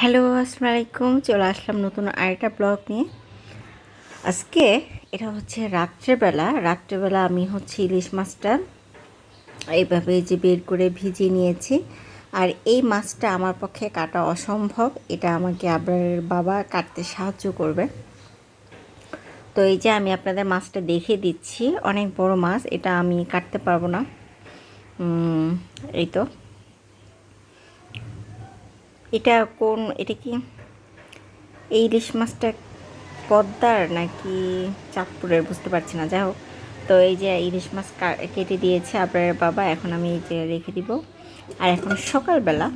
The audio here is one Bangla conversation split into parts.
হ্যালো, আসসালামু আলাইকুম। চলে আসলাম নতুন আরেকটা ব্লগ নিয়ে। আজকে এটা হচ্ছে রাত্রেবেলা। রাত্রেবেলা আমি হচ্ছে ইলিশ মাছটা এইভাবে যে বের করে ভিজিয়ে নিয়েছি। আর এই মাছটা আমার পক্ষে কাটা অসম্ভব। এটা আমাকে আবরারের বাবা কাটতে সাহায্য করবে। তো এই যে আমি আপনাদের মাছটা দেখে দিচ্ছি। অনেক বড় মাছ, এটা আমি কাটতে পারব না। এই তো। এটা কোন, এটা কি? এই ইলিশ মাছটা পদ্মার নাকি চাঁদপুরের? বুঝতে পারছি না, যাই হোক। তো এই যে ইলিশ মাছ কেটে দিয়েছে আপনার বাবা, এখন আমি এই যে রেখে দিব। আর এখন সকালবেলা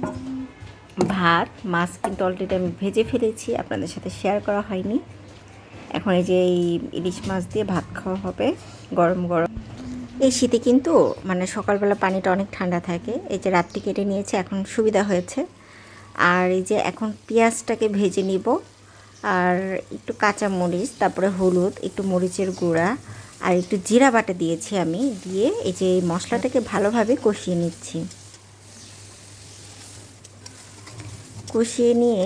ভাত, মাছ কিন্তু অলরেডি আমি ভেজে ফেলেছি, আপনাদের সাথে শেয়ার করা হয়নি। এখন এই যে এই ইলিশ মাছ দিয়ে ভাত খাওয়া হবে, গরম গরম। এই শীতে কিন্তু মানে সকালবেলা পানিটা অনেক ঠান্ডা থাকে। এই যে রাত্রি কেটে নিয়েছে, এখন সুবিধা হয়েছে। আর এই যে এখন পেঁয়াজটাকে ভেজে নিব, আর একটু কাঁচা মরিচ, তারপরে হলুদ, একটু মরিচের গুঁড়া, আর একটু জিরা বাটা দিয়েছি আমি, দিয়ে এই যে এই মশলাটাকে ভালোভাবে কষিয়ে নিচ্ছি। কষিয়ে নিয়ে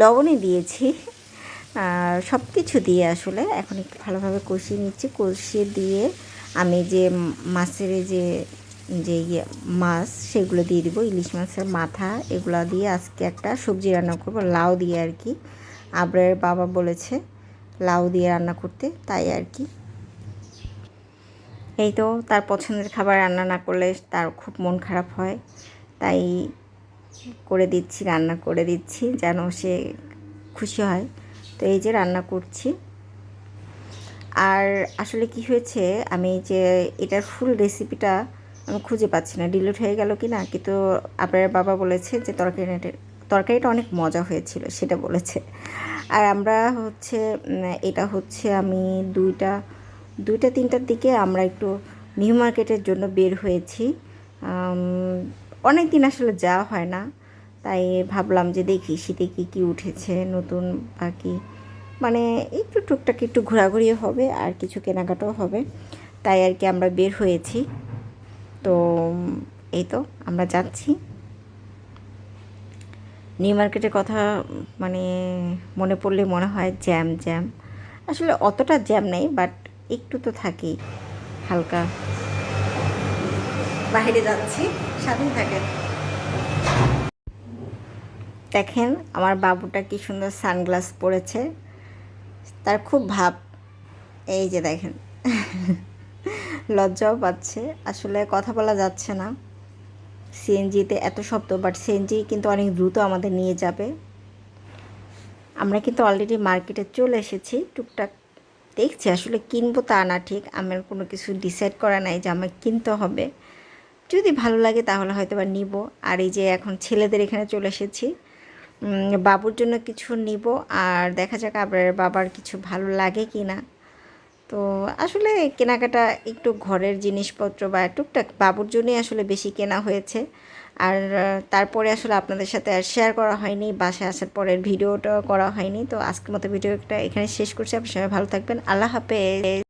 লবণে দিয়েছি আর সব কিছু দিয়ে আসলে, এখন একটু ভালোভাবে কষিয়ে নিচ্ছি। কষিয়ে দিয়ে আমি যে মাছের যে যে ইয়ে মাছ, সেগুলো দিয়ে দিব, ইলিশ মাছের মাথা, এগুলো দিয়ে আজকে একটা সবজি রান্না করব, লাউ দিয়ে আর কি। আবরের বাবা বলেছে লাউ দিয়ে রান্না করতে, তাই আর কি। এই তো, তার পছন্দের খাবার রান্না না করলে তার খুব মন খারাপ হয়। তাই করে দিচ্ছি, রান্না করে দিচ্ছি, যেন সে খুশি হয়। তো এই যে রান্না করছি। আর আসলে কি হয়েছে, আমি যে এটার ফুল রেসিপিটা আমি খুঁজে পাচ্ছি না ডিলিট হয়ে গেল কি না কিন্তু আপনার বাবা বলেছে যে তরকারিটা তরকারিটা অনেক মজা হয়েছিল, সেটা বলেছে। আর আমরা হচ্ছে এটা হচ্ছে আমি দুইটা দুইটা, তিনটার দিকে আমরা একটু নিউ মার্কেটের জন্য বের হয়েছি। অনেক দিন আসলে যাওয়া হয় না, তাই ভাবলাম যে দেখি শীতে কী কী উঠেছে, নতুন বা কি। মানে একটু টুকটাক একটু ঘোরাঘুরিও হবে, আর কিছু কেনাকাটাও হবে। তাই আর কি আমরা বের হয়েছি। তো, এই তো, আমরা যাচ্ছি। নিউ মার্কেটের কথা মানে মনে পড়লে মনে হয় জ্যাম জ্যাম। আসলে অতটা জ্যাম নেই, বাট একটু তো থাকেই, হালকা। বাইরে যাচ্ছি স্বাধীন থাকেন দেখেন, আমার বাবুটা কি সুন্দর সানগ্লাস পরেছে। তার খুব ভাব, এই যে দেখেন। লজ্জাও পাচ্ছে। আসলে কথা বলা যাচ্ছে না। সিএনজিতে এত শব্দ বাট সিএনজি কিন্তু অনেক দ্রুত আমাদের নিয়ে যাবে। আমরা কিন্তু অলরেডি মার্কেটে চলে এসেছি। টুকটাক দেখছি আসলে কিনবো তা না ঠিক। আমার কোনো কিছু ডিসাইড করা নাই যে আমার কিনতে হবে। যদি ভালো লাগে তাহলে হয়তো বা নিব। আর এই যে এখন ছেলেদের এখানে চলে এসেছি। বাবুর জন্য কিছু নিব। আর দেখা যাক আবার বাবার কিছু ভালো লাগে কি না তো আসলে কেনাকাটা একটু ঘরের জিনিসপত্র বা টুকটাক বাবুর জন্যই আসলে বেশি কেনা হয়েছে। আর তারপরে আসলে আপনাদের সাথে আর শেয়ার করা হয়নি, বাসায় আসার পরের ভিডিওটা করা হয়নি। তো আজকের মতো ভিডিওটা এখানে শেষ করছি। আপনার সবাই ভালো থাকবেন। আল্লাহ হাফেজ।